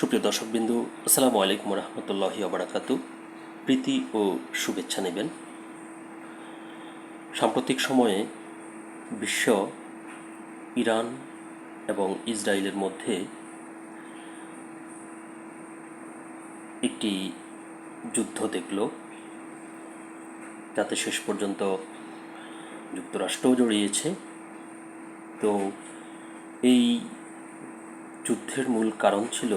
সুপ্রিয় দর্শকবিন্দু, আসসালামু আলাইকুম রহমতুল্লাহি আবরাকাতু প্রীতি ও শুভেচ্ছা নেবেন। সাম্প্রতিক সময়ে বিশ্ব, ইরান এবং ইসরায়েলের মধ্যে একটি যুদ্ধ দেখল। যাতে শেষ পর্যন্ত যুক্তরাষ্ট্রও জড়িয়েছে। তো এই যুদ্ধের মূল কারণ ছিল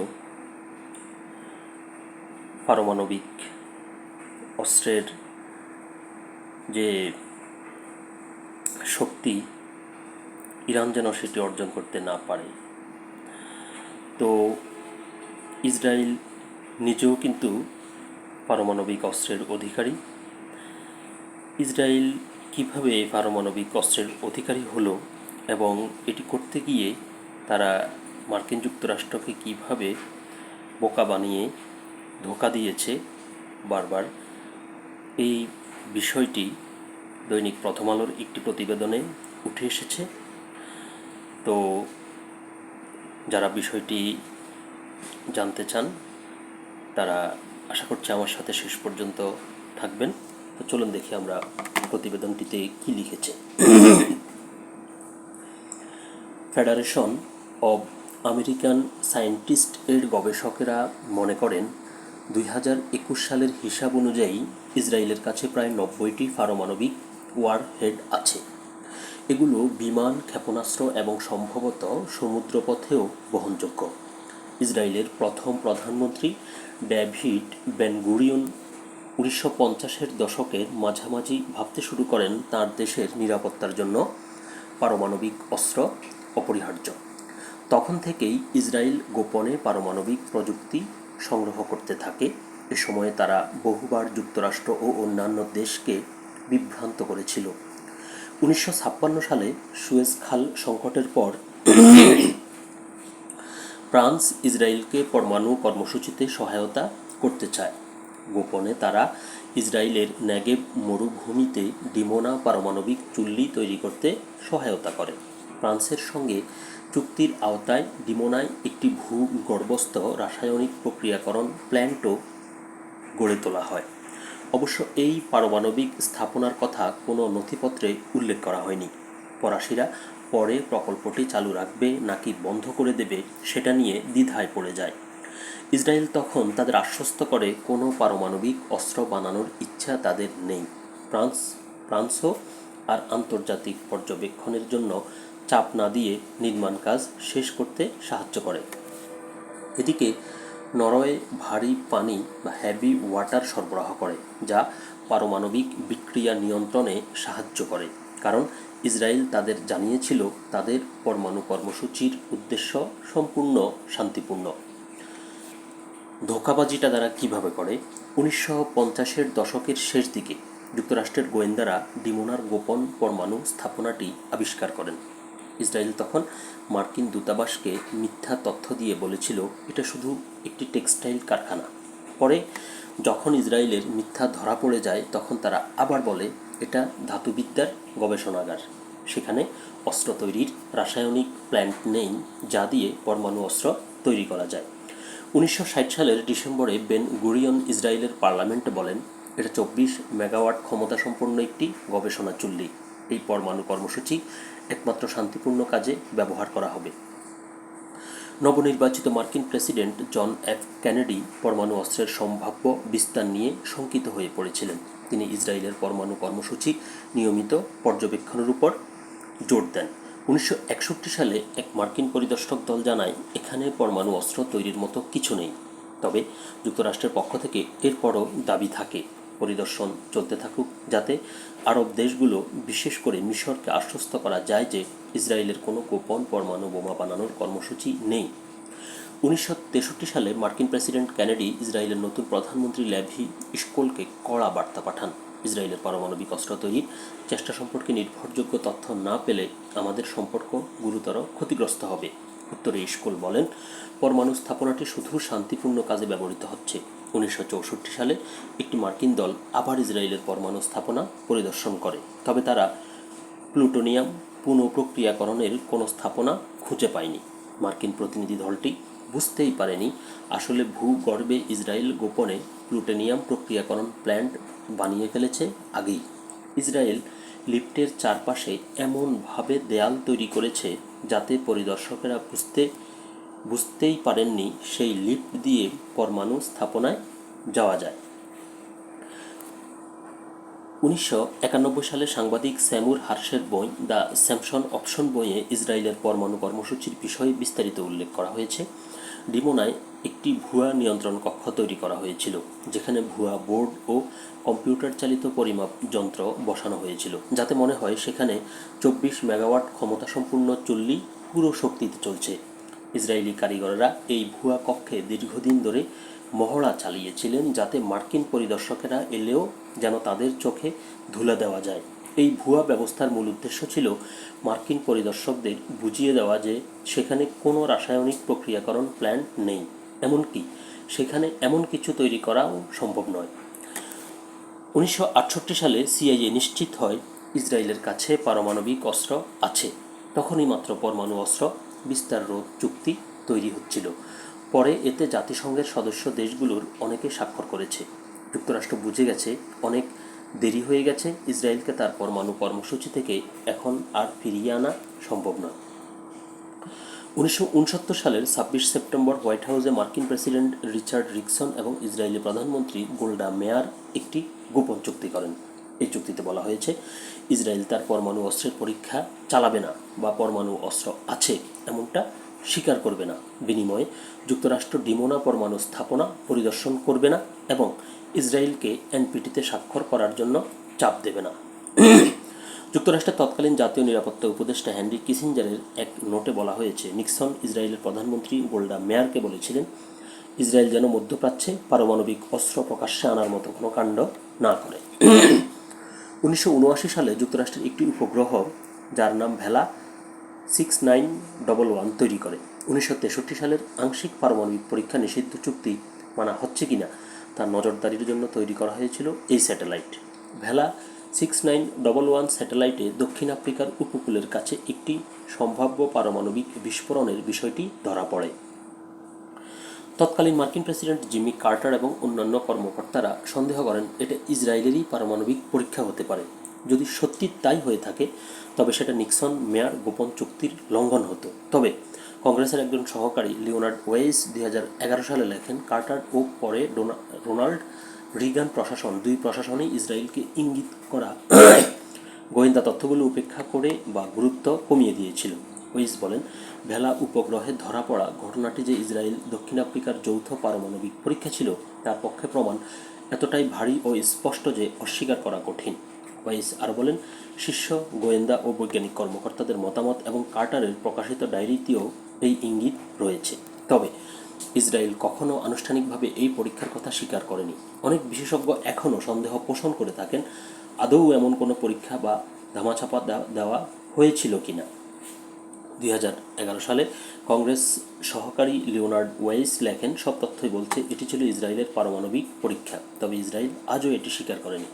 পারমাণবিক অস্ত্রের যে শক্তি, ইরান যেন সেটি অর্জন করতে না পারে। তো ইসরায়েল নিজেও কিন্তু পারমাণবিক অস্ত্রের অধিকারী। ইসরায়েল কীভাবে পারমাণবিক অস্ত্রের অধিকারী হলো এবং এটি করতে গিয়ে তারা মার্কিন যুক্তরাষ্ট্রকে কীভাবে বোকা বানিয়ে ধোকা দিয়েছে বারবার। এই বিষয়টি দৈনিক প্রথম আলোর একটি প্রতিবেদনে উঠে এসেছে। তো যারা বিষয়টি জানতে চান, তারা আশা করছি আমার সাথে শেষ পর্যন্ত থাকবেন। তো চলুন দেখি আমরা প্রতিবেদনটিতে কি লিখেছে। ফেডারেশন অব আমেরিকান সায়েন্টিস্ট এর গবেষকেরা মনে করেন দুই হাজার একুশ সালের হিসাব অনুযায়ী ইসরায়েলের কাছে প্রায় নব্বইটি পারমাণবিক ওয়ার হেড আছে। এগুলো বিমান, ক্ষেপণাস্ত্র এবং সম্ভবত সমুদ্রপথেও বহনযোগ্য। ইসরায়েলের প্রথম প্রধানমন্ত্রী ডেভিড বেনগুরিয়ন উনিশশো পঞ্চাশের দশকের মাঝামাঝি ভাবতে শুরু করেন তার দেশের নিরাপত্তার জন্য পারমাণবিক অস্ত্র অপরিহার্য। তখন থেকেই ইসরায়েল গোপনে পারমাণবিক প্রযুক্তি সংগ্রহ করতে থাকে। এ সময়ে তারা বহুবার যুক্তরাষ্ট্র ও অন্যান্য দেশকে বিভ্রান্ত করেছিল। উনিশশো ছাপ্পান্ন সালে সুয়েজ খাল সংকটের পর ফ্রান্স ইসরায়েলকে পরমাণু কর্মসূচিতে সহায়তা করতে চায়। গোপনে তারা ইসরায়েলের নেগেব মরুভূমিতে ডিমোনা পারমাণবিক চুল্লি তৈরি করতে সহায়তা করে। ফ্রান্সের সঙ্গে চুক্তির আওতায় ডিমোনায় একটি ভূগর্ভস্থ রাসায়নিক প্রক্রিয়াকরণ প্ল্যান্টও গড়ে তোলা হয়। অবশ্য এই পারমাণবিক স্থাপনার কথা কোনো নথিপত্রে উল্লেখ করা হয়নি। ফরাসিরা পরে প্রকল্পটি চালু রাখবে নাকি বন্ধ করে দেবে সেটা নিয়ে দ্বিধায় পড়ে যায়। ইসরায়েল তখন তাদের আশ্বস্ত করে কোনো পারমাণবিক অস্ত্র বানানোর ইচ্ছা তাদের নেই। ফ্রান্স, ফ্রান্সও আর আন্তর্জাতিক পর্যবেক্ষণের জন্য চাপ না দিয়ে নির্মাণ কাজ শেষ করতে সাহায্য করে। এদিকে নরওয়ে ভারী পানি বা হ্যাভি ওয়াটার সরবরাহ করে, যা পারমাণবিক বিক্রিয়া নিয়ন্ত্রণে সাহায্য করে। কারণ ইসরায়েল তাদের জানিয়েছিল তাদের পরমাণু কর্মসূচির উদ্দেশ্য সম্পূর্ণ শান্তিপূর্ণ। ধোকাবাজিটা তারা কীভাবে করে? উনিশশো পঞ্চাশের দশকের শেষ দিকে যুক্তরাষ্ট্রের গোয়েন্দারা ডিমোনার গোপন পরমাণু স্থাপনাটি আবিষ্কার করেন। ইসরায়েল তখন মার্কিন দূতাবাসকে মিথ্যা তথ্য দিয়ে বলেছিল, এটা শুধু একটি টেক্সটাইল কারখানা। পরে যখন ইসরায়েলের মিথ্যা ধরা পড়ে যায়, তখন তারা আবার বলে, এটা ধাতুবিদ্যার গবেষণাগার। সেখানে অস্ত্র তৈরির রাসায়নিক প্ল্যান্ট নেই, যা দিয়ে পরমাণু অস্ত্র তৈরি করা যায়। উনিশশো ষাট সালের ডিসেম্বরে বেন গুরিয়ন ইসরায়েলের পার্লামেন্টে বলেন, এটা চব্বিশ মেগাওয়াট ক্ষমতা সম্পন্ন একটি গবেষণা চুল্লি। এই পরমাণু কর্মসূচি একমাত্র শান্তিপূর্ণ কাজে ব্যবহার করা হবে। নবনির্বাচিত মার্কিন প্রেসিডেন্ট জন এফ কেনেডি পরমাণু অস্ত্রের সম্ভাব্য বিস্তার নিয়ে শঙ্কিত হয়ে পড়েছিলেন। তিনি ইসরায়েলের পরমাণু কর্মসূচি নিয়মিত পর্যবেক্ষণের উপর জোর দেন। উনিশশো একষট্টি সালে এক মার্কিন পরিদর্শক দল জানায়, এখানে পরমাণু অস্ত্র তৈরির মতো কিছু নেই। তবে যুক্তরাষ্ট্রের পক্ষ থেকে এরপরও দাবি থাকে। পরিদর্শন চলতে থাকুক, যাতে আরব দেশগুলো বিশেষ করে মিশরকে আশ্বস্ত করা যায় যে ইসরায়েলের কোনো গোপন পরমাণু বোমা বানানোর কর্মসূচি নেই। উনিশশো তেষট্টি সালে মার্কিন প্রেসিডেন্ট কেনেডি ইসরায়েলের নতুন প্রধানমন্ত্রী ল্যাভি ইস্কোলকে কড়া বার্তা পাঠান। ইসরায়েলের পারমাণবিক অস্ত্র তৈরির চেষ্টা সম্পর্কে নির্ভরযোগ্য তথ্য না পেলে আমাদের সম্পর্ক গুরুতর ক্ষতিগ্রস্ত হবে। উত্তরে ইস্কোল বলেন, পরমাণু স্থাপনাটি শুধু শান্তিপূর্ণ কাজে ব্যবহৃত হচ্ছে। উনিশশো চৌষট্টি সালে একটি মার্কিন দল আবার ইসরায়েলের পরমাণু স্থাপনা পরিদর্শন করে। তবে তারা প্লুটোনিয়াম পুনঃপ্রক্রিয়াকরণের কোনো স্থাপনা খুঁজে পায়নি। মার্কিন প্রতিনিধি দলটি বুঝতেই পারেনি আসলে ভূগর্ভে ইসরায়েল গোপনে প্লুটোনিয়াম প্রক্রিয়াকরণ প্ল্যান্ট বানিয়ে ফেলেছে আগেই। ইসরায়েল লিফটের চারপাশে এমনভাবে দেয়াল তৈরি করেছে যাতে পরিদর্শকেরা বুঝতে বুঝতেই পারেননি সেই লিফট দিয়ে পরমাণু স্থাপনায় যাওয়া যায়। উনিশশো একানব্বই সালে সাংবাদিক স্যামুর হার্সের বই দ্য স্যামসন অপশন বইয়ে ইসরায়েলের পরমাণু কর্মসূচির বিষয়ে বিস্তারিত উল্লেখ করা হয়েছে। ডিমোনায় একটি ভুয়া নিয়ন্ত্রণ কক্ষ তৈরি করা হয়েছিল, যেখানে ভুয়া বোর্ড ও কম্পিউটার চালিত পরিমাপ যন্ত্র বসানো হয়েছিল, যাতে মনে হয় সেখানে চব্বিশ মেগাওয়াট ক্ষমতাসম্পন্ন চুল্লি পুরো শক্তিতে চলছে। ইসরায়েলি কারিগররা এই ভুয়া কক্ষে দীর্ঘদিন ধরে মহড়া চালিয়েছিলেন যাতে মার্কিন পরিদর্শকেরা এলেও যেন তাদের চোখে ধুলা দেওয়া যায়। এই ভুয়া ব্যবস্থার মূল উদ্দেশ্য ছিল মার্কিন পরিদর্শকদের বুঝিয়ে দেওয়া যে সেখানে কোনো রাসায়নিক প্রক্রিয়াকরণ প্ল্যান্ট নেই, এমনকি সেখানে এমন কিছু তৈরি করাও সম্ভব নয়। উনিশশো সালে সিআইএ নিশ্চিত হয় ইসরায়েলের কাছে পারমাণবিক অস্ত্র আছে, তখনই মাত্র পরমাণু অস্ত্র বিস্তার রোধ চুক্তি তৈরি হচ্ছিল। পরে এতে জাতিসংঘের সদস্য দেশগুলোর অনেকে স্বাক্ষর করেছে। যুক্তরাষ্ট্র বুঝে গেছে, অনেক দেরি হয়ে গেছে, ইসরায়েলকে তার পরমাণু কর্মসূচি থেকে এখন আর ফিরিয়ে আনা সম্ভব নয়। উনিশশো সালের ছাব্বিশ সেপ্টেম্বর হোয়াইট হাউসে মার্কিন প্রেসিডেন্ট রিচার্ড রিকসন এবং ইসরায়েলি প্রধানমন্ত্রী গোল্ডা মেয়ার একটি গোপন চুক্তি করেন। এই চুক্তিতে বলা হয়েছে ইসরায়েল তার পরমাণু অস্ত্রের পরীক্ষা চালাবে না বা পরমাণু অস্ত্র আছে এমনটা স্বীকার করবে না। বিনিময়ে যুক্তরাষ্ট্র ডিমোনা পরমাণু স্থাপনা পরিদর্শন করবে না এবং ইসরায়েলকে এনপিটিতে স্বাক্ষর করার জন্য চাপ দেবে না। যুক্তরাষ্ট্রের তৎকালীন জাতীয় নিরাপত্তা উপদেষ্টা হ্যান্ডি কিসিঞ্জারের এক নোটে বলা হয়েছে, নিক্সন ইসরায়েলের প্রধানমন্ত্রী গোল্ডা মেয়ারকে বলেছিলেন, ইসরায়েল যেন মধ্যপ্রাচ্যে পারমাণবিক অস্ত্র প্রকাশ্যে আনার মতো কোনো কাণ্ড না করে। উনিশশো উনআশি সালে যুক্তরাষ্ট্রের একটি উপগ্রহ, যার নাম ভেলা সিক্স নাইন ডবল ওয়ান তৈরি করে। উনিশশো তেষট্টি সালের আংশিক পারমাণবিক পরীক্ষা নিষিদ্ধ চুক্তি মানা হচ্ছে কিনা তার নজরদারির জন্য তৈরি করা হয়েছিল এই satellite. Vela six nine double one স্যাটেলাইটে দক্ষিণ আফ্রিকার উপকূলের কাছে একটি সম্ভাব্য পারমাণবিক বিস্ফোরণের বিষয়টি ধরা পড়ে। তৎকালীন মার্কিন প্রেসিডেন্ট জিমি কার্টার এবং অন্যান্য কর্মকর্তারা সন্দেহ করেন এটা ইসরায়েলেরই পারমাণবিক পরীক্ষা হতে পারে। যদি সত্যি তাই হয়ে থাকে, তবে সেটা নিক্সন মেয়ার গোপন চুক্তির লঙ্ঘন হতো। তবে কংগ্রেসের একজন সহকারী লিওনার্ড ওয়েস দুই হাজার এগারো সালে লেখেন, কার্টার ও পরে রোনাল্ড রিগান প্রশাসন, দুই প্রশাসনই ইসরায়েলকে ইঙ্গিত করা গোয়েন্দা তথ্যগুলো উপেক্ষা করে বা গুরুত্ব কমিয়ে দিয়েছিল। ওয়েস বলেন, ভেলা উপগ্রহে ধরা পড়া ঘটনাটি যে ইসরায়েল দক্ষিণ আফ্রিকার যৌথ পারমাণবিক পরীক্ষা ছিল, তার পক্ষে প্রমাণ এতটাই ভারী ও স্পষ্ট যে অস্বীকার করা কঠিন। ওয়াইস আরও বলেন, শীর্ষ গোয়েন্দা ও বৈজ্ঞানিক কর্মকর্তাদের মতামত এবং কার্টারের প্রকাশিত ডায়েরিতেও এই ইঙ্গিত রয়েছে। তবে, ইসরায়েল কখনো আনুষ্ঠানিকভাবে এই পরীক্ষার কথা স্বীকার করেনি। অনেক বিশেষজ্ঞ এখনও সন্দেহ পোষণ করে থাকেন, আদৌ এমন কোনো পরীক্ষা বা দেওয়া- দেওয়া হয়েছিল কিনা। দুই হাজার এগারো সালে কংগ্রেস সহকারী লিওনার্ড ওয়েস লেখেন, সব তথ্যই বলছে, এটি ছিল ইসরায়েলের পারমাণবিক পরীক্ষা, তবে ইসরায়েল আজও এটি স্বীকার করেনি।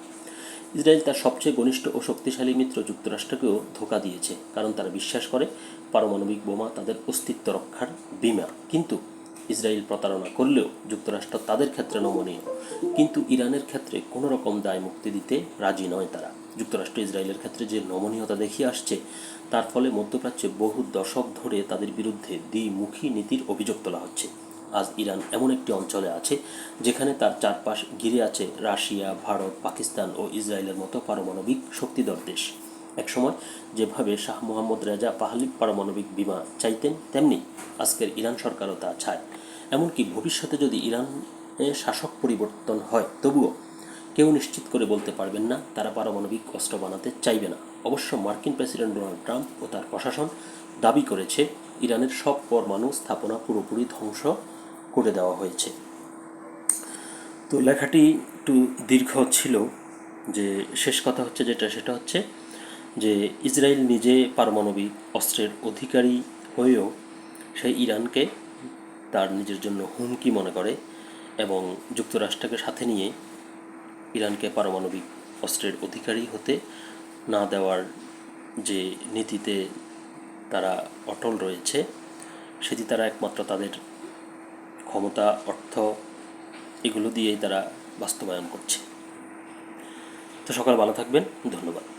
ইসরায়েল তার সবচেয়ে ঘনিষ্ঠ ও শক্তিশালী মিত্র যুক্তরাষ্ট্রকেও ধোকা দিয়েছে, কারণ তারা বিশ্বাস করে পারমাণবিক বোমা তাদের অস্তিত্ব রক্ষার বিমা। কিন্তু ইসরায়েল প্রতারণা করলেও যুক্তরাষ্ট্র তাদের ক্ষেত্রে নমনীয়। কিন্তু ইরানের ক্ষেত্রে কোনো রকম দায় মুক্তি দিতে রাজি নয় তারা। যুক্তরাষ্ট্র ইসরায়েলের ক্ষেত্রে যে নমনীয়তা দেখিয়ে আসছে, তার ফলে মধ্যপ্রাচ্যে বহু দশক ধরে তাদের বিরুদ্ধে দ্বিমুখী নীতির অভিযোগ তোলা হচ্ছে। আজ ইরান এমন একটি অঞ্চলে আছে, যেখানে তার চারপাশ ঘিরে আছে রাশিয়া, ভারত, পাকিস্তান ও ইসরায়েলের মতো পারমাণবিক শক্তিধর দেশ। একসময় যেভাবে শাহ মোহাম্মদ রেজা পাহলি পারমাণবিক বিমা চাইতেন, তেমনি আজকের ইরান সরকারও তা চায়। এমনকি ভবিষ্যতে যদি ইরানের শাসক পরিবর্তন হয়, তবুও কেউ নিশ্চিত করে বলতে পারবেন না, তারা পারমাণবিক অস্ত্র বানাতে চাইবে না। অবশ্য মার্কিন প্রেসিডেন্ট ডোনাল্ড ট্রাম্প ও তার প্রশাসন দাবি করেছে, ইরানের সব পরমাণু স্থাপনা পুরোপুরি ধ্বংস করে দেওয়া হয়েছে। তো লেখাটি একটু দীর্ঘ ছিল, যে শেষ কথা হচ্ছে যেটা, সেটা হচ্ছে যে ইসরায়েল নিজে পারমাণবিক অস্ত্রের অধিকারী হয়েও সেই ইরানকে তার নিজের জন্য হুমকি মনে করে এবং যুক্তরাষ্ট্রকে সাথে নিয়ে ইরানকে পারমাণবিক অস্ত্রের অধিকারী হতে না দেওয়ার যে নীতিতে তারা অটল রয়েছে, সেটি তারা একমাত্র তাদের ক্ষমতা, অর্থ, এগুলো দিয়েই তারা বাস্তবায়ন করছে। তো সকাল ভালো থাকবেন, ধন্যবাদ।